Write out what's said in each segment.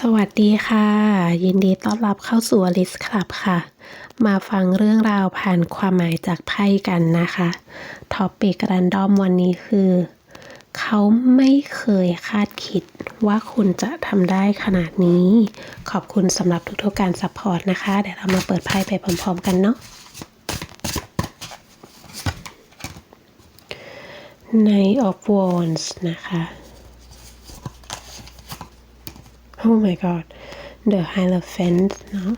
สวัสดีค่ะ ยินดีต้อนรับเข้าสู่ Alice Club ค่ะ มาฟังเรื่องราวผ่านความหมายจากไพ่กันนะคะท็อปิกรันดอมวันนี้คือ เขาไม่เคยคาดคิดว่าคุณจะทำได้ขนาดนี้ ขอบคุณสำหรับทุกๆการซัพพอร์ตนะคะ เดี๋ยวเรามาเปิดไพ่ไปพร้อมๆกันเนาะ Knight of Wands นะคะ Oh my god The Hierophant เนอะ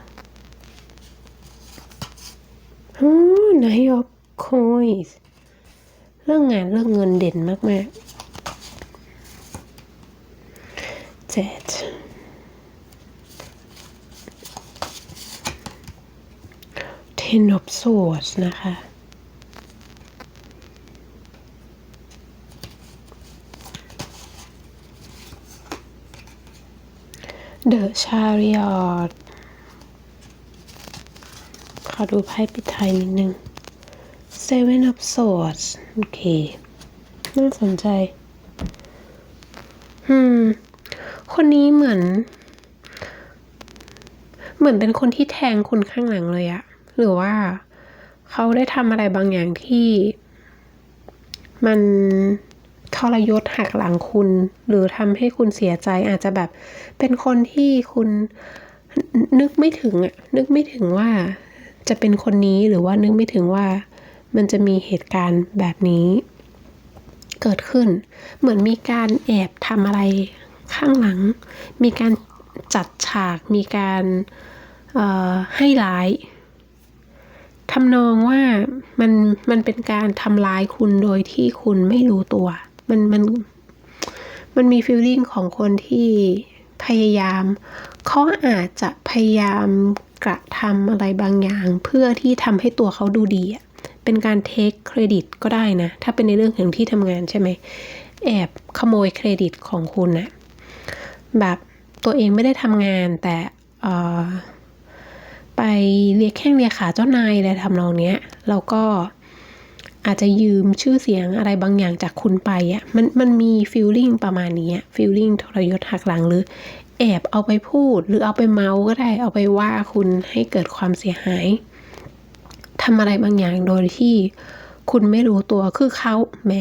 Oh Knight of Coins เรื่องงานเรื่องเงินเด่นมากๆเจ็ด Ten of Swords นะคะ The Chariot ขอดูไพ่ปิดท้ายนิดนึง Seven of Swords โอเค น่าสนใจ อืม คนนี้เหมือน เหมือนเป็นคนที่แทงคุณข้างหลังเลยอะ หรือว่าเขาได้ทำอะไรบางอย่างที่ มัน ทรยศหักหลังคุณ หรือทำให้คุณเสียใจอาจจะแบบเป็นคนที่คุณนึกไม่ถึงอะนึกไม่ถึงว่าจะเป็นคนนี้หรือว่านึกไม่ถึงว่ามันจะมีเหตุการณ์แบบนี้ เกิดขึ้น เหมือนมีการแอบทำอะไรข้างหลัง มีการจัดฉาก มีการให้ร้ายทำนองว่ามันมันเป็นการทำร้ายคุณโดยที่คุณไม่รู้ตัว มันมันมันมีฟีลลิ่งของคนที่พยายามเขาอาจจะพยายามกระทำอะไรบางอย่าง เพื่อที่ทำให้ตัวเขาดูดีอะเป็นการเทคเครดิตก็ได้นะ ถ้าเป็นในเรื่องของที่ทำงานใช่ไหม แอบขโมยเครดิตของคุณนะแบบตัวเองไม่ได้ทำงานแต่ไปเรียกแข้งเรียกขาเจ้านายอะไรทำนองเนี้ย แล้วก็ อาจจะยืมชื่อเสียงอะไรบางอย่างจากคุณไปอะ่ะมันมันมีฟีลลิ่งประมาณนี้ฟีลลิ่งทรยศหักหลังหรือ แอบเอาไปพูด หรือเอาไปเมาก็ได้เอาไปว่าคุณให้เกิดความเสียหายทำอะไรบางอย่างโดยที่คุณไม่รู้ตัวคือเขาแหม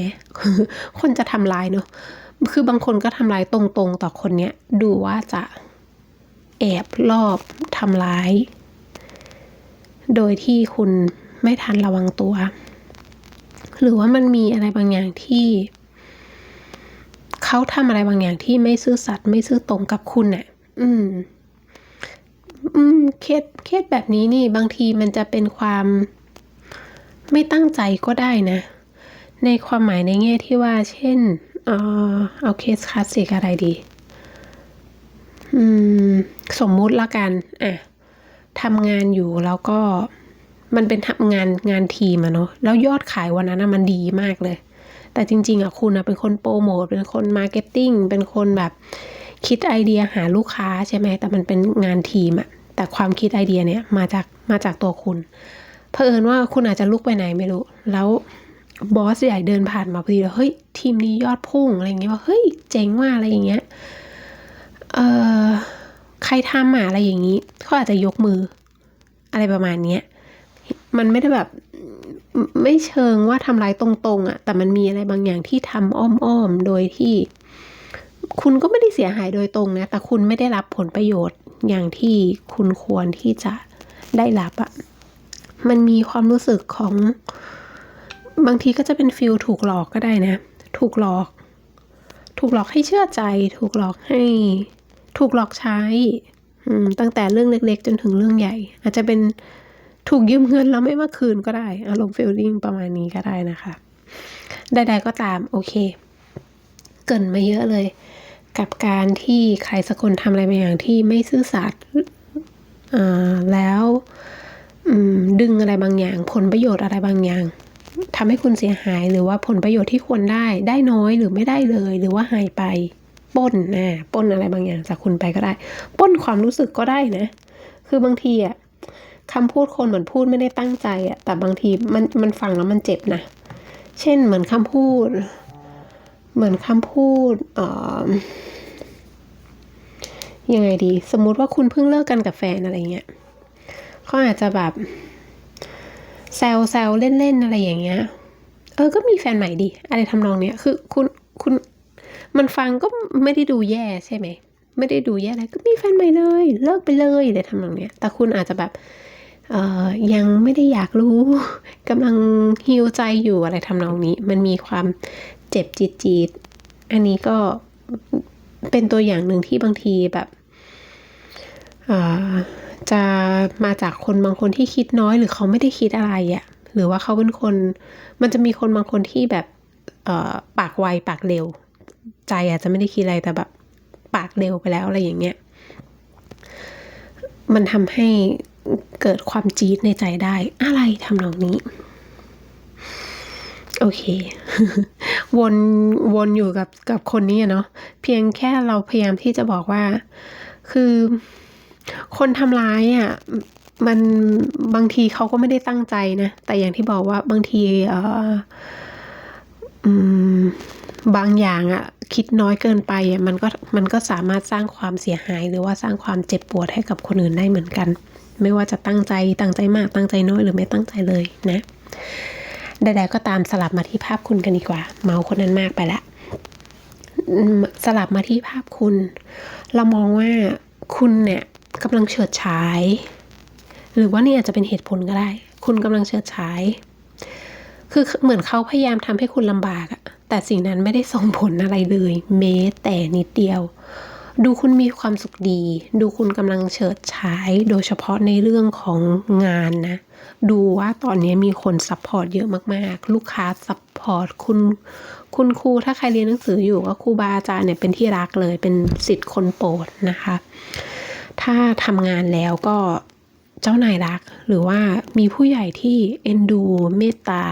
คนจะทำลายเนาะคือบางคนก็ทำลายตรงๆต่อคนเนี้ยดูว่าจะแอบรอบทำร้าย โดยที่คุณไม่ทันระวังตัว หรือว่ามันมีอะไรบางอย่างที่เขาทำอะไรบางอย่างที่ไม่ซื่อสัตย์ไม่ซื่อตรงกับคุณอะ่ะ อืม อืม เคสเคสแบบนี้นี่ บางทีมันจะเป็นความไม่ตั้งใจก็ได้นะ ในความหมายในแง่ที่ว่า เช่น เออเอาเคสคลาสสิกอะไรดี อืม สมมุติละกัน อะทำงานอยู่แล้วก็ มันเป็นทงานงานทีมอะเนาะแล้วยอดขายวันนั้นมันดีมากเลย แต่จริง ๆอะคุณอะเป็นคนโปรโมทเป็นคนมาร์เก็ตติ้งเป็นคนแบบคิดไอเดียหาลูกค้าใช่ไหมแต่มันเป็นงานทีมอะแต่ความคิดไอเดียเนี้ยมาจากมาจากตัวคุณเผอิญว่าคุณอาจจะลุกไปไหนไม่รู้ แล้วบอสใหญ่เดินผ่านมาพอดีแล้วเฮ้ยทีมนี้ยอดพุ่งอะไรอย่างเงี้ยว่าเฮ้ยเจ๋งว่าอะไรอย่างเงี้ยเอ่อใครทำอะอะไรอย่างงี้เขาอาจจะยกมือ อะไรประมาณเนี้ย มันไม่ได้แบบไม่เชิงว่าทำร้ายตรงๆอะ่ะ แต่มันมีอะไรบางอย่างที่ทำอ้อมๆ โดยที่ คุณก็ไม่ได้เสียหายโดยตรงนะ แต่คุณไม่ได้รับผลประโยชน์อย่างที่คุณควรที่จะได้รับอะ่ะ มันมีความรู้สึกของบางทีก็จะเป็นฟิลถูกหลอกก็ได้นะ ถูกหลอก ถูกหลอกให้เชื่อใจ ถูกหลอกให้ ถูกหลอกใช้ตั้งแต่เรื่องเล็ก ๆ จนถึงเรื่องใหญ่ อาจจะเป็น ถูกยืมเงินแล้วไม่มาคืนก็ได้ อารมณ์ฟีลลิ่งประมาณนี้ก็ได้นะคะ ใดๆก็ตามโอเค เกินมาเยอะเลย กับการที่ใครสักคนทำอะไรบางอย่างที่ไม่ซื่อสัตย์แล้วดึงอะไรบางอย่าง ผลประโยชน์อะไรบางอย่างทำให้คุณเสียหายหรือว่าผลประโยชน์ที่ควรได้ได้น้อยหรือไม่ได้เลย หรือว่าหายไปป้นนะป้นอะไรบางอย่างจากคุณไปก็ได้ป้นความรู้สึกก็ได้นะ คือบางทีอะ คำพูดคนเหมือนพูดไม่ได้ตั้งใจอะแต่บางทีมันมันฟังแล้วมันเจ็บนะ เช่นเหมือนคำพูด เหมือนคำพูดเอ่อยังไงดี สมมุติว่าคุณเพิ่งเลิกกันกับแฟนอะไรเงี้ยเขาอาจจะแบบแซวแซวเล่นๆอะไรอย่างเงี้ย เออก็มีแฟนใหม่ดีอะไรทำนองเนี้ยคือคุณคุณมันฟังก็ไม่ได้ดูแย่ใช่ไหมไม่ได้ดูแย่อะไรก็มีแฟนใหม่เลย เลิกไปเลยอะไรทำนองเนี้ยแต่คุณอาจจะแบบ ยังไม่ได้อยากรู้กำลังฮิวใจอยู่อะไรทำนองนี้ มันมีความเจ็บจีดจีดอันนี้ก็เป็นตัวอย่างหนึ่งที่บางทีแบบจะมาจากคนบางคนที่คิดน้อยหรือเขาไม่ได้คิดอะไรอะ่ะหรือว่าเขาเป็นคน มันจะมีคนบางคนที่แบบปากไวปากเร็ว ใจอาจจะไม่ได้คิดอะไรแต่แบบปากเร็วไปแล้วอะไรอย่างเงี้ย มันทำให้ เกิดความจี๊ดในใจได้ อะไรทำนองนี้ โอเค วนวนอยู่กับกับคนนี้เนาะเพียงแค่เราพยายามที่จะบอกว่า คือคนทำร้ายอะมันบางทีเขาก็ไม่ได้ตั้งใจนะ แต่อย่างที่บอกว่าบางทีเอออบางอย่างอะคิดน้อยเกินไปอะมันก็มันก็สามารถสร้างความเสียหาย หรือว่าสร้างความเจ็บปวดให้กับคนอื่นได้เหมือนกัน ไม่ว่าจะตั้งใจตั้งใจมากตั้งใจน้อยหรือไม่ตั้งใจเลยนะใดๆก็ตามสลับมาที่ภาพคุณกันดีกว่า เมาคนนั้นมากไปละสลับมาที่ภาพคุณ เรามองว่าคุณเนี่ยกำลังเฉิดฉาย หรือว่านี่อาจจะเป็นเหตุผลก็ได้ คุณกำลังเฉิดฉาย คือเหมือนเขาพยายามทำให้คุณลำบากอะแต่สิ่งนั้นไม่ได้ส่งผลอะไรเลยแม้แต่นิดเดียว ดูคุณมีความสุขดี ดูคุณกำลังเฉิดฉาย โดยเฉพาะในเรื่องของงานนะ ดูว่าตอนนี้มีคนซัพพอร์ตเยอะมากๆ ลูกค้าซัพพอร์ตคุณ คุณครูถ้าใครเรียนหนังสืออยู่ก็ครูบาอาจารย์เนี่ยเป็นที่รักเลย เป็นสิทธิ์คนโปรดนะคะ ถ้าทำงานแล้วก็เจ้านายรัก หรือว่ามีผู้ใหญ่ที่เอ็นดูเมตตา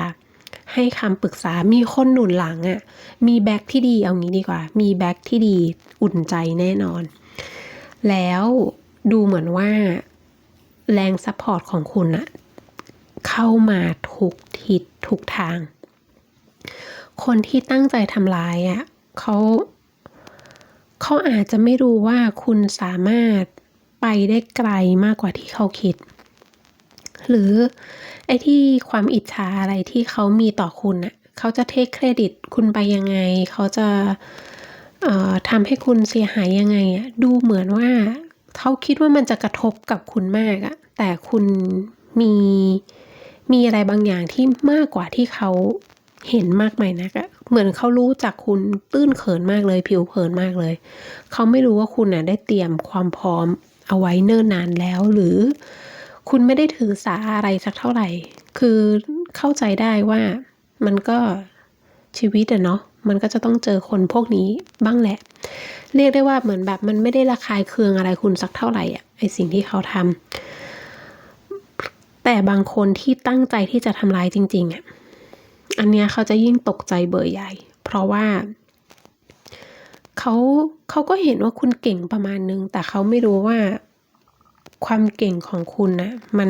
ให้คำปรึกษา มีคนหนุนหลังอะ่ะ มีแบ็คที่ดี เอางี้ดีกว่า มีแบ็คที่ดี อุ่นใจแน่นอน แล้วดูเหมือนว่าแรงซัพพอร์ตของคุณอะเข้ามาทุกทิศทุกทาง คนที่ตั้งใจทำร้ายอะเขาเขาอาจจะไม่รู้ว่าคุณสามารถไปได้ไกลมากกว่าที่เขาคิด หรือไอ้ที่ความอิจฉาอะไรที่เขามีต่อคุณน่ะเขาจะเทคเครดิตคุณไปยังไง เขาจะเทำให้คุณเสียหายยังไงอะดูเหมือนว่าเขาคิดว่ามันจะกระทบกับคุณมากอะแต่คุณมีมีอะไรบางอย่างที่มากกว่าที่เขาเห็นมากมายนักอะเหมือนเขารู้จักคุณตื้นเขินมากเลย ผิวเผินมากเลย เขาไม่รู้ว่าคุณน่ะได้เตรียมความพร้อมเอาไว้เนิ่นนานแล้ว หรือคุณไม่ได้ถือสาอะไรสักเท่าไหร่ คือเข้าใจได้ว่ามันก็ชีวิตอะเนาะ มันก็จะต้องเจอคนพวกนี้บ้างแหละ เรียกได้ว่าเหมือนแบบมันไม่ได้ระคายเคืองอะไรคุณสักเท่าไหร่อะไอสิ่งที่เขาทำแต่บางคนที่ตั้งใจที่จะทำร้ายจริง ๆอะอันเนี้ยเขาจะยิ่งตกใจเบอร์ใหญ่ เพราะว่าเขาเขาก็เห็นว่าคุณเก่งประมาณนึง แต่เขาไม่รู้ว่าความเก่งของคุณนะมัน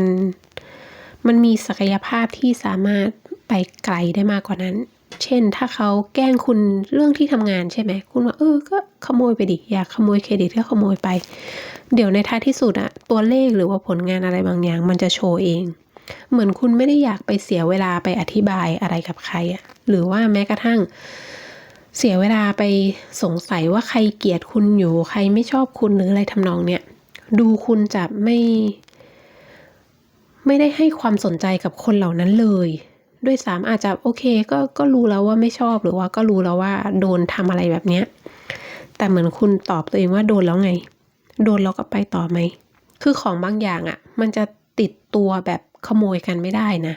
มันมีศักยภาพที่สามารถไปไกลได้มากกว่านั้น เช่น ถ้าเขาแกล้งคุณเรื่องที่ทำงานใช่ไหม คุณว่าเออ ก็ขโมยไปดิ อยากขโมยเครดิตก็ขโมยไป เดี๋ยวในท้ายที่สุดอะตัวเลขหรือว่าผลงานอะไรบางอย่าง มันจะโชว์เอง เหมือนคุณไม่ได้อยากไปเสียเวลาไปอธิบายอะไรกับใครอะหรือว่าแม้กระทั่ง เสียเวลาไปสงสัยว่าใครเกลียดคุณอยู่ ใครไม่ชอบคุณหรืออะไรทำนองเนี้ย ดูคุณจะไม่ ไม่ได้ให้ความสนใจกับคนเหล่านั้นเลย ด้วยซ้ำอาจจะโอเคก็ก็รู้แล้วว่าไม่ชอบหรือว่าก็รู้แล้วว่าโดนทำอะไรแบบเนี้ยแต่เหมือนคุณตอบตัวเองว่าโดนแล้วไง โดนแล้วก็ไปต่อไหมคือของบางอย่างอะ่ะ มันจะติดตัวแบบขโมยกันไม่ได้นะ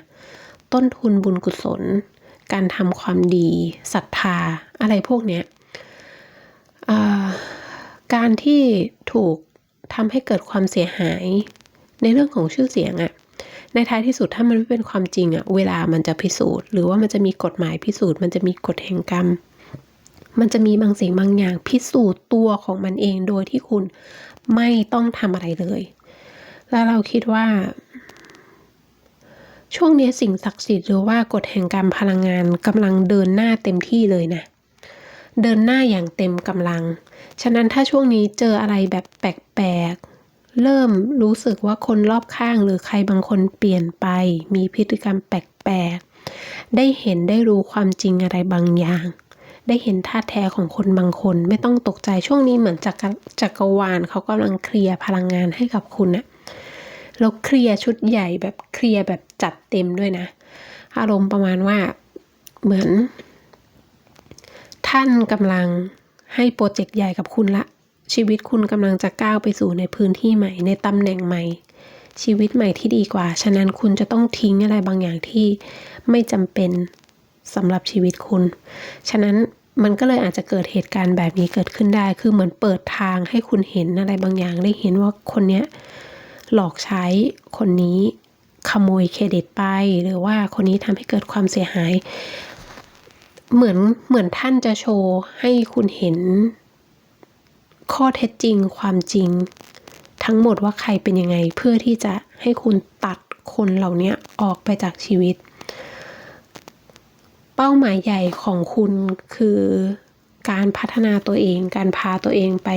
ต้นทุนบุญกุศล การทำความดีศรัทธาอะไรพวกเนี้ยการที่ถูกทำให้เกิดความเสียหาย ในเรื่องของชื่อเสียงอะ ในท้ายที่สุดถ้ามันไม่เป็นความจริงอะเวลามันจะพิสูจน์ หรือว่ามันจะมีกฎหมายพิสูจน์ มันจะมีกฎแห่งกรรม มันจะมีบางสิ่งบางอย่างพิสูจน์ตัวของมันเองโดยที่คุณไม่ต้องทำอะไรเลย แล้วเราคิดว่า ช่วงนี้สิ่งศักดิ์สิทธิ์หรือว่ากฎแห่งกรรมพลังงานกำลังเดินหน้าเต็มที่เลยนะเดินหน้าอย่างเต็มกำลัง ฉะนั้นถ้าช่วงนี้เจออะไรแบบแปลกๆ เริ่มรู้สึกว่าคนรอบข้างหรือใครบางคนเปลี่ยนไป มีพฤติกรรมแปลกๆ ได้เห็นได้รู้ความจริงอะไรบางอย่าง ได้เห็นท่าแท้ของคนบางคน ไม่ต้องตกใจช่วงนี้เหมือนจักรจักรวาลเขากำลังเคลียร์พลังงานให้กับคุณนะแล้วเคลียร์ชุดใหญ่แบบเคลียร์แบบจัดเต็มด้วยนะ อารมณ์ประมาณว่าเหมือน ท่านกำลังให้โปรเจกต์ใหญ่กับคุณละ ชีวิตคุณกำลังจะก้าวไปสู่ในพื้นที่ใหม่ ในตำแหน่งใหม่ ชีวิตใหม่ที่ดีกว่า ฉะนั้นคุณจะต้องทิ้งอะไรบางอย่างที่ไม่จำเป็นสำหรับชีวิตคุณ ฉะนั้นมันก็เลยอาจจะเกิดเหตุการณ์แบบนี้เกิดขึ้นได้ คือเหมือนเปิดทางให้คุณเห็นอะไรบางอย่าง ได้เห็นว่าคนเนี้ยหลอกใช้ คนนี้ขโมยเครดิตไป หรือว่าคนนี้ทำให้เกิดความเสียหาย เหมือนเหมือนท่านจะโชว์ให้คุณเห็น ข้อเท็จจริงความจริง ทั้งหมดว่าใครเป็นยังไงเพื่อที่จะให้คุณตัดคนเหล่านี้ออกไปจากชีวิต เป้าหมายใหญ่ของคุณคือการพัฒนาตัวเอง การพาตัวเองไป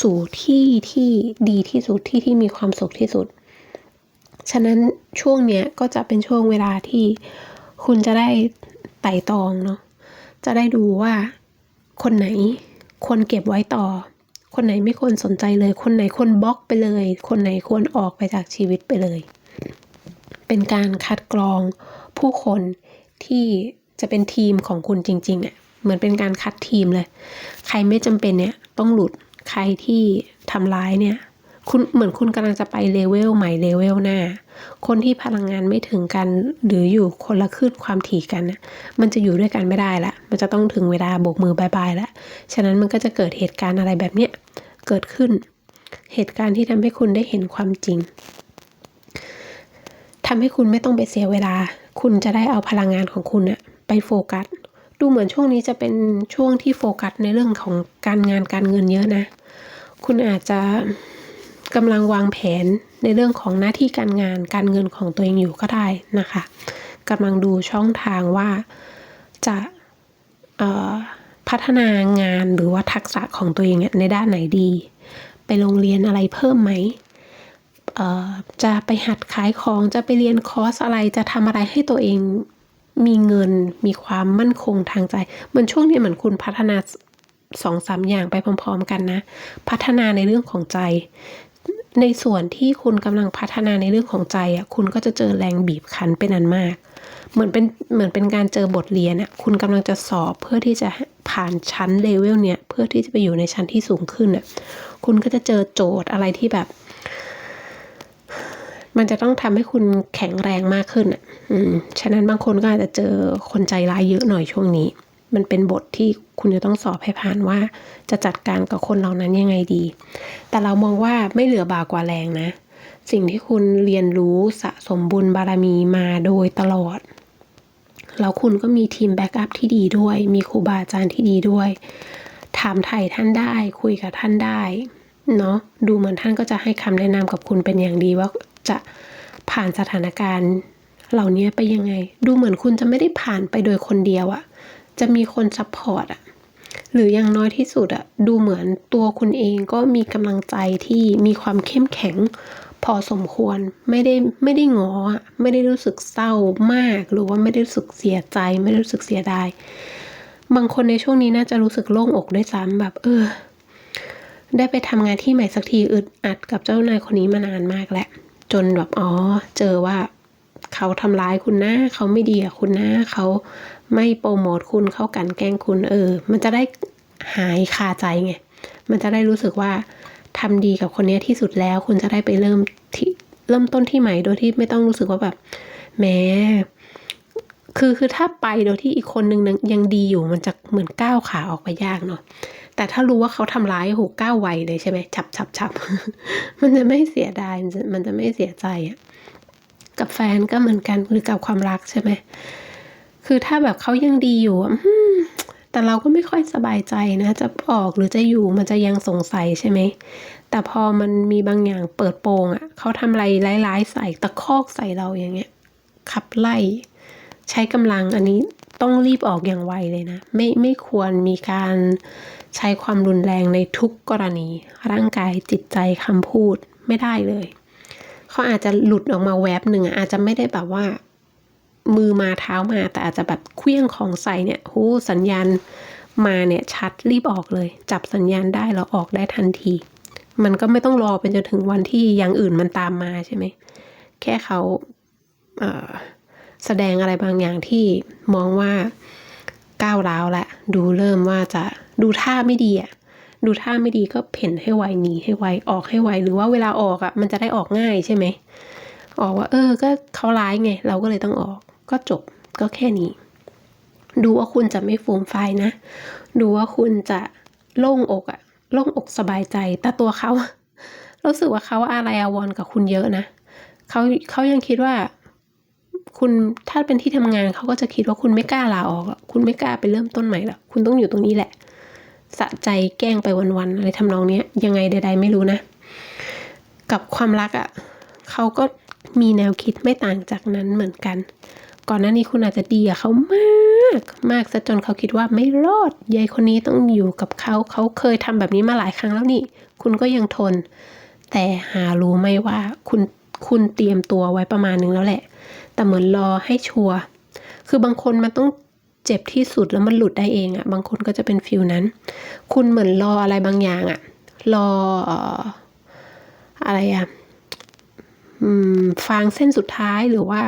สู่ที่ที่ดีที่สุดที่ที่มีความสุขที่สุด ฉะนั้นช่วงเนี้ยก็จะเป็นช่วงเวลาที่คุณจะได้ไต่ตองเนาะจะได้ดูว่าคนไหนควรเก็บไว้ต่อ คนไหนไม่ควรสนใจเลย คนไหนควรบล็อกไปเลย คนไหนควรออกไปจากชีวิตไปเลย เป็นการคัดกรองผู้คนที่จะเป็นทีมของคุณจริงๆอะ่ะเหมือนเป็นการคัดทีมเลย ใครไม่จำเป็นเนี่ยต้องหลุดใครที่ทำร้ายเนี่ยคุณเหมือนคุณกำลังจะไปเลเวลใหม่เลเวลหน้า คนที่พลังงานไม่ถึงกัน หรืออยู่คนละคลื่นความถี่กันนะมันจะอยู่ด้วยกันไม่ได้ละ มันจะต้องถึงเวลาโบกมือบายบายละฉะนั้นมันก็จะเกิดเหตุการณ์อะไรแบบเนี้ยเกิดขึ้น เหตุการณ์ที่ทำให้คุณได้เห็นความจริงทำให้คุณไม่ต้องไปเสียเวลา คุณจะได้เอาพลังงานของคุณน่ะไปโฟกัส ดูเหมือนช่วงนี้จะเป็นช่วงที่โฟกัสในเรื่องของการงานการเงินเยอะนะ คุณอาจจะกำลังวางแผนในเรื่องของหน้าที่การงานการเงินของตัวเองอยู่ก็ได้นะคะกำลังดูช่องทางว่าจะ พัฒนางานหรือว่าทักษะของตัวเองในด้านไหนดี ไปโรงเรียนอะไรเพิ่มไหมจะไปหัดขายของจะไปเรียนคอร์สอะไรจะทำอะไรให้ตัวเองมีเงินมีความมั่นคงทางใจเหมือนช่วงนี้เหมือนคุณพัฒนาสองสามอย่างไปพร้อม ๆ กันนะ พัฒนาในเรื่องของใจ ในส่วนที่คุณกำลังพัฒนาในเรื่องของใจอะคุณก็จะเจอแรงบีบคั้นเป็นอันมาก เหมือนเป็นเหมือนเป็นการเจอบทเรียนอะคุณกำลังจะสอบเพื่อที่จะผ่านชั้นเลเวลเนี้ยเพื่อที่จะไปอยู่ในชั้นที่สูงขึ้นอะคุณก็จะเจอโจทย์อะไรที่แบบ มันจะต้องทำให้คุณแข็งแรงมากขึ้นอะอืมฉะนั้นบางคนก็อาจจะเจอคนใจร้ายเยอะหน่อยช่วงนี้ มันเป็นบทที่คุณจะต้องสอบให้ผ่านว่า จะจัดการกับคนเหล่านั้นยังไงดี แต่เรามองว่าไม่เหลือบากว่าแรงนะสิ่งที่คุณเรียนรู้สะสมบุญบารมีมาโดยตลอด แล้วคุณก็มีทีมแบ็กอัพที่ดีด้วย มีครูบาอาจารย์ที่ดีด้วย ถามไถ่ท่านได้ คุยกับท่านได้เนาะดูเหมือนท่านก็จะให้คำแนะนำกับคุณเป็นอย่างดีว่าจะผ่านสถานการณ์เหล่านี้ไปยังไง ดูเหมือนคุณจะไม่ได้ผ่านไปโดยคนเดียวอะจะมีคนซัพพอร์ตอะหรืออย่างน้อยที่สุดอะดูเหมือนตัวคุณเองก็มีกำลังใจที่มีความเข้มแข็ง พอสมควรไม่ได้ไม่ได้งอไม่ได้รู้สึกเศร้ามาก หรือว่าไม่ได้รู้สึกเสียใจ ไม่ได้รู้สึกเสียดายบางคนในช่วงนี้น่าจะรู้สึกโล่งอกด้วยซ้ำแบบ เออ ได้ไปทำงานที่ใหม่สักทีอึดอัดกับเจ้านายคนนี้มานานมากแล้วจนแบบอ๋อ เจอว่าเขาทำร้ายคุณนะเขาไม่ดีกับคุณนะเขาไม่โปรโมทคุณเขากันแกล้งคุณเออ มันจะได้หายคาใจไง มันจะได้รู้สึกว่า ทำดีกับคนนี้ที่สุดแล้ว คุณจะได้ไปเริ่มที่เริ่มต้นที่ใหม่โดยที่ไม่ต้องรู้สึกว่าแบบแหมคือคือถ้าไปโดยที่อีกคนนึงยังดีอยู่มันจะเหมือนก้าวขาออกไปยากเนาะแต่ถ้ารู้ว่าเขาทำร้ายโหก้าวไวเลยใช่ไหมฉับฉับฉับมันจะไม่เสียดายมันจะมันจะไม่เสียใจอะกับแฟนก็เหมือนกันหรือกับความรักใช่ไหมคือถ้าแบบเขายังดีอยู่ แต่เราก็ไม่ค่อยสบายใจนะ จะออกหรือจะอยู่มันจะยังสงสัยใช่ไหม แต่พอมันมีบางอย่างเปิดโปงอะ่ะเขาทำอะไรร้ายๆใส่ตะคอกใส่เราอย่างเงี้ย ขับไล่ ใช้กำลังอันนี้ต้องรีบออกอย่างไวเลยนะ ไม่ไม่ควรมีการใช้ความรุนแรงในทุกกรณี ร่างกายจิตใจคำพูดไม่ได้เลย เขาอาจจะหลุดออกมาแวบหนึ่งอะอาจจะไม่ได้แบบว่า มือมาเท้ามา แต่อาจจะแบบเคลี้ยงของใส่เนี่ยโหสัญญาณมาเนี่ยชัดรีบออกเลย จับสัญญาณได้แล้วออกได้ทันที มันก็ไม่ต้องรอเป็นจนถึงวันที่อย่างอื่นมันตามมาใช่ไหมแค่เขาเออแสดงอะไรบางอย่างที่มองว่าก้าวร้าวและดูเริ่มว่าจะดูท่าไม่ดีอะดูท่าไม่ดีก็เพ่นให้ไวหนีให้ไวออกให้ไวหรือว่าเวลาออกอะมันจะได้ออกง่ายใช่ไหมออกว่า เออ ก็เขาร้ายไง เราก็เลยต้องออก ก็จบก็แค่นี้ ดูว่าคุณจะไม่ฟูมไฟนะ ดูว่าคุณจะโล่งอกอะโล่งอกสบายใจ แต่ตัวเขารู้สึกว่าเขาอะไรอาวรกับคุณเยอะนะเขาเขายังคิดว่า คุณถ้าเป็นที่ทำงานเขาก็จะคิดว่าคุณไม่กล้าลาออกอะคุณไม่กล้าไปเริ่มต้นใหม่หรอกคุณต้องอยู่ตรงนี้แหละ สะใจแกล้งไปวันๆอะไรทำนองเนี้ยยังไงใด ๆ ไม่รู้นะ กับความรักอะเขาก็มีแนวคิดไม่ต่างจากนั้นเหมือนกัน ก่อนหน้านี้คุณอาจจะดีกับเขามาก มากซะจนเขาคิดว่าไม่รอดยายคนนี้ต้องอยู่กับเขาเขาเคยทำแบบนี้มาหลายครั้งแล้วนี่ คุณก็ยังทน แต่หารู้ไหมว่าคุณคุณเตรียมตัวไว้ประมาณนึงแล้วแหละ แต่เหมือนรอให้ชัวร์คือบางคนมันต้องเจ็บที่สุดแล้วมันหลุดได้เองอะบางคนก็จะเป็นฟิลนั้น คุณเหมือนรออะไรบางอย่างอะรอเอ่อะไรอะอืมฟางเส้นสุดท้ายหรือว่า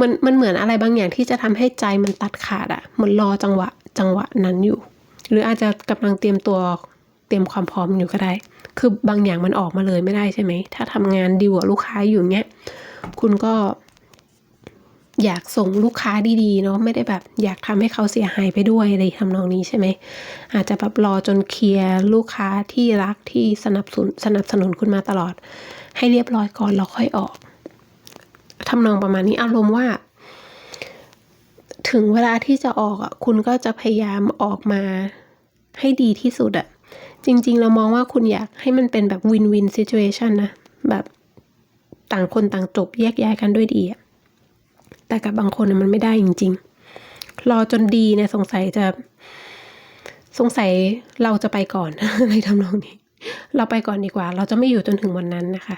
มันมันเหมือนอะไรบางอย่างที่จะทำให้ใจมันตัดขาดอะมือนรอจังหวะจังหวะนั้นอยู่ หรืออาจจะกำลังเตรียมตัวเตรียมความพร้อมอยู่ก็ได้ คือบางอย่างมันออกมาเลยไม่ได้ใช่ไหม ถ้าทำงานดีลกับลูกค้าอยู่เงี้ย คุณก็อยากส่งลูกค้าดีๆเนาะไม่ได้แบบอยากทำให้เขาเสียหายไปด้วยอะไรทำนองนี้ใช่ไหมอาจจะแบบรอจนเคลียร์ลูกค้าที่รักที่สนับสนุนสนับสนุนคุณมาตลอด ให้เรียบร้อยก่อนแล้วค่อยออก ทำนองประมาณนี้อารมณ์ว่า ถึงเวลาที่จะออกอะคุณก็จะพยายามออกมาให้ดีที่สุดอะจริง ๆ เรามองว่าคุณอยากให้มันเป็นแบบวินวินซิ t u เ t ชันนะแบบต่างคนต่างจบแยกย้ายกันด้วยดีอะแต่กับบางคนมันไม่ได้จริง ๆ รอจนดีเนี่ยสงสัยจะ สงสัยเราจะไปก่อนอะไรทำนองนี้ เราไปก่อนดีกว่า เราจะไม่อยู่จนถึงวันนั้นนะคะ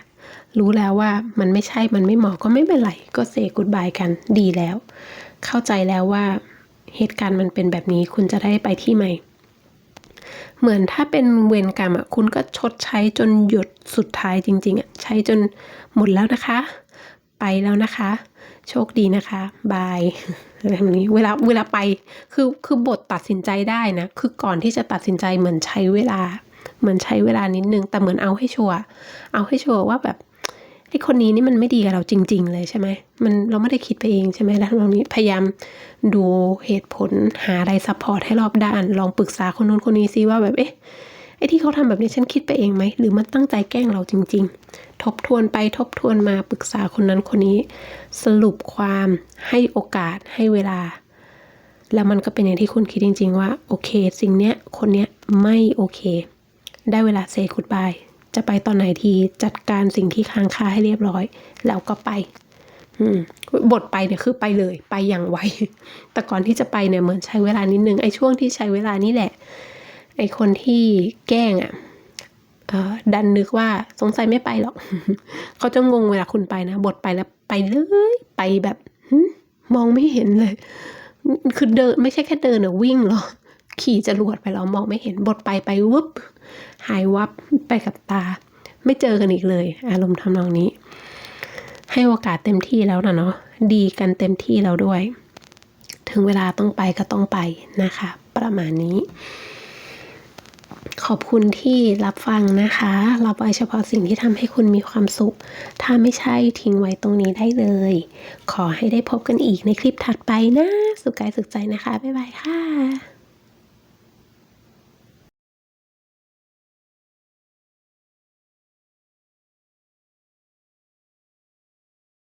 รู้แล้วว่ามันไม่ใช่ มันไม่เหมาะก็ไม่เป็นไร ก็เซกุดบายกันดีแล้ว เข้าใจแล้วว่าเหตุการณ์มันเป็นแบบนี้คุณจะได้ไปที่ใหม่เหมือนถ้าเป็นเวรกรรมอะคุณก็ชดใช้จนหยดสุดท้ายจริง ๆอะใช้จนหมดแล้วนะคะ ไปแล้วนะคะ โชคดีนะคะบายอะไรแบบนี้เวลาเวลาไปคือคือบทตัดสินใจได้นะ คือก่อนที่จะตัดสินใจเหมือนใช้เวลา เหมือนใช้เวลานิดนึง แต่เหมือนเอาให้ชัวร์เอาให้ชัวร์ว่าแบบไอ้คนนี้นี่มันไม่ดีกับเราจริง ๆ เลยใช่ไหมมันเราไม่ได้คิดไปเองใช่ไหมแล้วเรานี้พยายามดูเหตุผลหาอะไรซัพพอร์ตให้รอบด้าน ลองปรึกษาคนนู้นคนนี้ซิว่าแบบเอ๊ะไอ้ที่เขาทำแบบนี้ฉันคิดไปเองไหมหรือมันตั้งใจแกล้งเราจริง ๆ ทบทวนไปทบทวนมาปรึกษาคนนั้นคนนี้ สรุปความให้โอกาสให้เวลา แล้วมันก็เป็นอย่างที่คุณคิดจริง ๆ ว่าโอเค สิ่งเนี้ยคนเนี้ยไม่โอเค ได้เวลาเซคุดบายจะไปตอนไหนทีจัดการสิ่งที่ค้างคาให้เรียบร้อย แล้วก็ไปบทไปเนี่ยคือไปเลย ไปอย่างไว แต่ก่อนที่จะไปเนี่ยเหมือนใช้เวลานิดนึงไอ้ช่วงที่ใช้เวลานี่แหละ ไอ้คนที่แกล้งอะดันนึกว่าสงสัยไม่ไปหรอก เขาจะงงเวลาคุณไปนะบทไปแล้วไปเลยไปแบบมองไม่เห็นเลย คือเดินไม่ใช่แค่เดินอะวิ่งหรอ ขี่จรวดไปแล้วมองไม่เห็นบทไปไปวุบหายวับไปกับตา ไม่เจอกันอีกเลย อารมณ์ทำนองนี้ ให้โอกาสเต็มที่แล้วนะเนาะดีกันเต็มที่แล้วด้วย ถึงเวลาต้องไปก็ต้องไปนะคะ ประมาณนี้ ขอบคุณที่รับฟังนะคะ รับไว้เฉพาะสิ่งที่ทำให้คุณมีความสุข ถ้าไม่ใช่ทิ้งไว้ตรงนี้ได้เลย ขอให้ได้พบกันอีกในคลิปถัดไปนะ สุขกายสุขใจนะคะ บ๊ายบายค่ะ